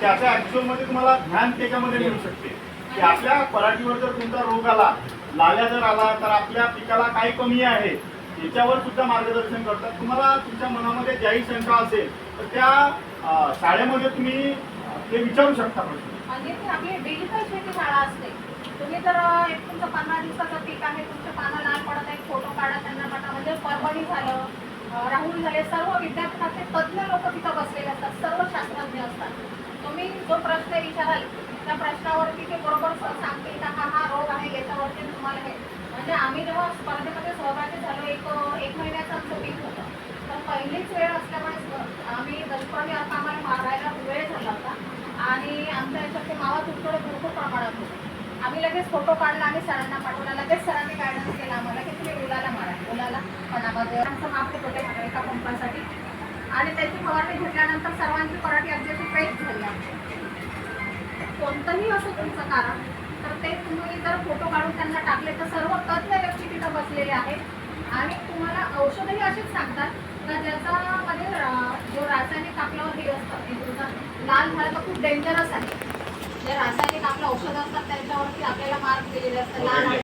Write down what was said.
त्याच्या ऍक्च्युअलमध्ये तुम्हाला ध्यान त्याच्यामध्ये मिळू शकते. की आपल्या पराठीवर जर तुमचा रोग आला लाल्या जर आला तर आपल्या पिकाला काय कमी आहे याच्यावर सुद्धा मार्गदर्शन करतात. तुम्हाला तुमच्या मनामध्ये ज्याही शंका असेल तर त्या शाळेमध्ये तुम्ही ते विचारू शकता प्रश्न. म्हणजे ती आपली शेती शाळा असते. तुम्ही जर एक तुमचं पंधरा दिवसाचं पीक आहे तुमच्या पानं लाल पडत आहे फोटो काढा त्यांना पाठवा म्हणजे परभणी झालं राहुल झाले सर्व विद्यापीठाचे तज्ज्ञ लोक तिथं बसलेले असतात सर्व शास्त्रज्ञ असतात. जो प्रश्न विचाराल त्या प्रश्नावरती ते बरोबर सांगतील का हा हा रोग आहे याच्यावरती तुम्हाला हे. म्हणजे आम्ही जेव्हा स्पर्धेमध्ये सहभागी झालो एक एक महिन्याचं आमचं पीक होतं. तर पहिलीच वेळ असल्यामुळे आम्ही दशपर्णी अर्थ आम्हाला मारायला वेळ झाला होता. आणि आमच्या याच्यात ते मावा तुटकडे भरपूर प्रमाणात होते. आम्ही लगेच फोटो काढला आणि सरांना पाठवला. लगेच सरांनी गायडन्स केला आम्हाला की तुम्ही मुलाला मारा. मुलाला पणामध्ये आमचं मापले होते एका पंपासाठी आणि त्याची फवारणी घेतल्यानंतर सर्वांची पराठी कोणतंही असो तुमचं कारण तर ते तुम्ही जर फोटो काढून त्यांना टाकले तर सर्व तज्ज्ञ व्यक्ती तिथं बसलेले आहेत. आणि तुम्हाला औषधही असेच सांगतात का ज्याच्यामध्ये म्हणजे, जो रासायनिक आपलं हे असतं हे लाल झाला तर खूप डेंजरस आहे. जे रासायनिक आपलं औषधं असतात त्यांच्यावरती आपल्याला मार्क दिलेले असतात लाल हो, म्हणजे